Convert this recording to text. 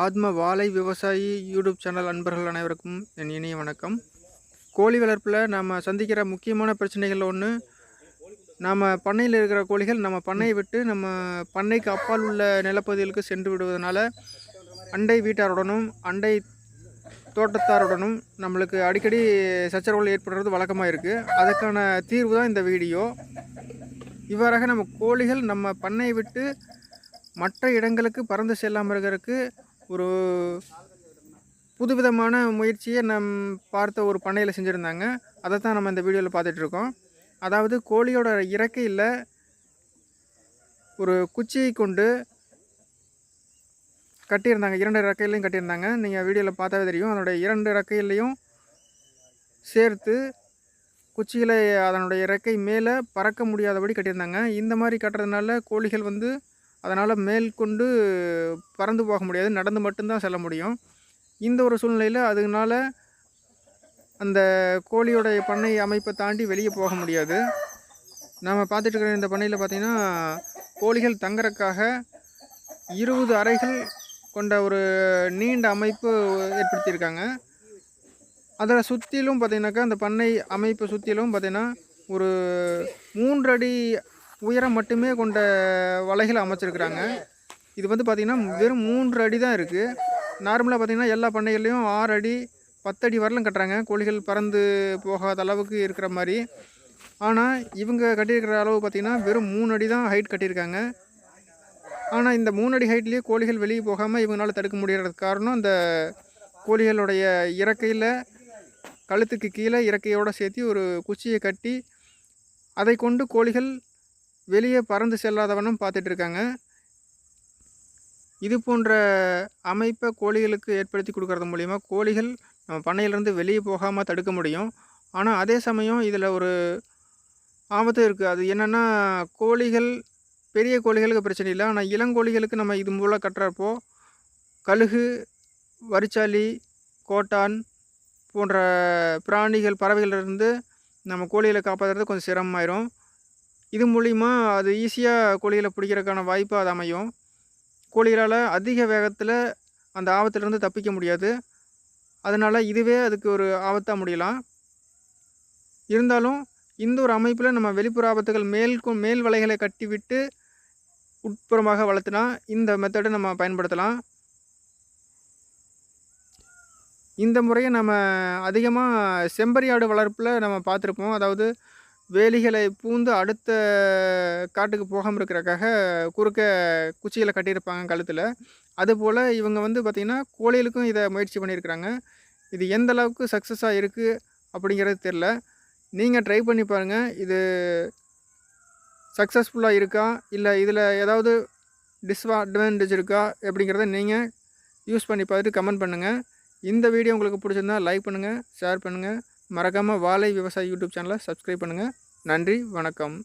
ஆத்ம வாழை விவசாயி யூடியூப் சேனல் அன்பர்கள் அனைவருக்கும் என் இனிய வணக்கம். கோழி வளர்ப்பில் நாம் சந்திக்கிற முக்கியமான பிரச்சனைகள் ஒன்று நம்ம பண்ணையில் இருக்கிற கோழிகள் நம்ம பண்ணையை விட்டு நம்ம பண்ணைக்கு அப்பால் உள்ள நிலப்பகுதிகளுக்கு சென்று விடுவதனால அண்டை வீட்டாருடனும் அண்டை தோட்டத்தாருடனும் நம்மளுக்கு அடிக்கடி சச்சரவுகள் ஏற்படுறது வழக்கமாக இருக்குது அதுக்கான தீர்வு தான் இந்த வீடியோ. இவ்வாறாக நம்ம கோழிகள் நம்ம பண்ணையை விட்டு மற்ற இடங்களுக்கு பறந்து செல்லாமல் இருக்கிறதுக்கு ஒரு புதுவிதமான முயற்சியை நம் பார்த்த ஒரு பண்ணையில் செஞ்சுருந்தாங்க. அதை தான் நம்ம இந்த வீடியோவில் பார்த்துட்ருக்கோம். அதாவது கோழியோட இறக்கையில் ஒரு குச்சியை கொண்டு கட்டியிருந்தாங்க. இரண்டு இறக்கையிலையும் கட்டியிருந்தாங்க. நீங்கள் வீடியோவில் பார்த்தாவே தெரியும். அதனுடைய இரண்டு இறக்கையிலையும் சேர்த்து குச்சியில் அதனுடைய இறக்கை மேலே பறக்க முடியாதபடி கட்டியிருந்தாங்க. இந்த மாதிரி கட்டுறதுனால கோழிகள் வந்து அதனால் மேல் கொண்டு பறந்து போக முடியாது நடந்து மட்டும்தான் செல்ல முடியும். இந்த ஒரு சூழ்நிலையில் அதனால அந்த கோழியோடைய பண்ணை அமைப்பை தாண்டி வெளியே போக முடியாது. நம்ம பார்த்துட்டுருக்கிற இந்த பண்ணையில் பார்த்திங்கன்னா கோழிகள் தங்குறதுக்காக இருபது அறைகள் கொண்ட ஒரு நீண்ட அமைப்பு ஏற்படுத்தியிருக்காங்க. அதில் சுற்றிலும் பார்த்திங்கனாக்கா அந்த பண்ணை அமைப்பு சுற்றிலும் பார்த்திங்கன்னா ஒரு மூன்று அடி உயரம் மட்டுமே கொண்ட வலைகளை அமைச்சிருக்கிறாங்க. இது வந்து பார்த்திங்கன்னா வெறும் மூன்று அடி தான் இருக்குது நார்மலாக பார்த்திங்கன்னா எல்லா பண்ணைகள்லையும் ஆறு அடி பத்தடி வரலும் கட்டுறாங்க. கோழிகள் பறந்து போகாத அளவுக்கு இருக்கிற மாதிரி. ஆனால் இவங்க கட்டியிருக்கிற அளவு பார்த்திங்கன்னா வெறும் மூணு அடி தான் ஹைட் கட்டியிருக்காங்க. ஆனால் இந்த மூணு அடி ஹைட்லேயே கோழிகள் வெளியே போகாமல் இவங்களால தடுக்க முடியறதுக்கு காரணம் அந்த கோழிகளுடைய இறக்கையில் கழுத்துக்கு கீழே இறக்கையோடு சேர்த்து ஒரு குச்சியை கட்டி அதை கொண்டு கோழிகள் வெளியே பறந்து செல்லாதவனும் பார்த்துட்டு இருக்காங்க இது போன்ற அமைப்பை கோழிகளுக்கு ஏற்படுத்தி கொடுக்கறது மூலிமா கோழிகள் நம்ம பண்ணையிலேருந்து வெளியே போகாமல் தடுக்க முடியும். ஆனால் அதே சமயம் இதில் ஒரு ஆபத்தும் இருக்குது அது என்னென்னா கோழிகள் பெரிய கோழிகளுக்கு பிரச்சனை இல்லை. ஆனால் இளங்கோழிகளுக்கு நம்ம இது மூலம் கட்டுறப்போ கழுகு வரிச்சாலி கோட்டான் போன்ற பிராணிகள் பறவைகளிலிருந்து நம்ம கோழிகளை காப்பாற்றுறது கொஞ்சம் சிரமமாயிரும். இது மூலிமா அது ஈஸியாக கோழிகளை பிடிக்கிறதுக்கான வாய்ப்பு அது அமையும். கோழிகளால் அதிக வேகத்தில் அந்த ஆபத்துலேருந்து தப்பிக்க முடியாது. அதனால் இதுவே அதுக்கு ஒரு ஆபத்தாக முடியலாம். இருந்தாலும் இந்த ஒரு அமைப்பில் நம்ம வெளிப்புற ஆபத்துகள் மேல் மேல் வலைகளை கட்டிவிட்டு உட்புறமாக வளர்த்துனா இந்த மெத்தடை நம்ம பயன்படுத்தலாம். இந்த முறையை நம்ம அதிகமாக செம்பரியாடு வளர்ப்பில் நம்ம பார்த்துருப்போம். அதாவது வேலிகளை பூந்து அடுத்த காட்டுக்கு போகாமல் இருக்கிறக்காக குறுக்க குச்சிகளை கட்டியிருப்பாங்க கழுத்தில். அதுபோல் இவங்க வந்து பார்த்திங்கன்னா கோழிகளுக்கும் இதை முயற்சி பண்ணியிருக்கிறாங்க. இது எந்த அளவுக்கு சக்ஸஸாக இருக்குது அப்படிங்கிறது தெரில நீங்கள் ட்ரை பண்ணி பாருங்கள் இது சக்ஸஸ்ஃபுல்லாக இருக்கா? இல்லை இதில் ஏதாவது டிஸ்அட்வான்டேஜ் இருக்கா? அப்படிங்கிறத நீங்கள் யூஸ் பண்ணி பார்த்துட்டு கமெண்ட் பண்ணுங்கள் இந்த வீடியோ உங்களுக்கு பிடிச்சிருந்தா லைக் பண்ணுங்கள் ஷேர் பண்ணுங்கள் மறக்காமல் வாழை விவசாயி யூடியூப் சேனலை சப்ஸ்கிரைப் பண்ணுங்கள் நன்றி வணக்கம்.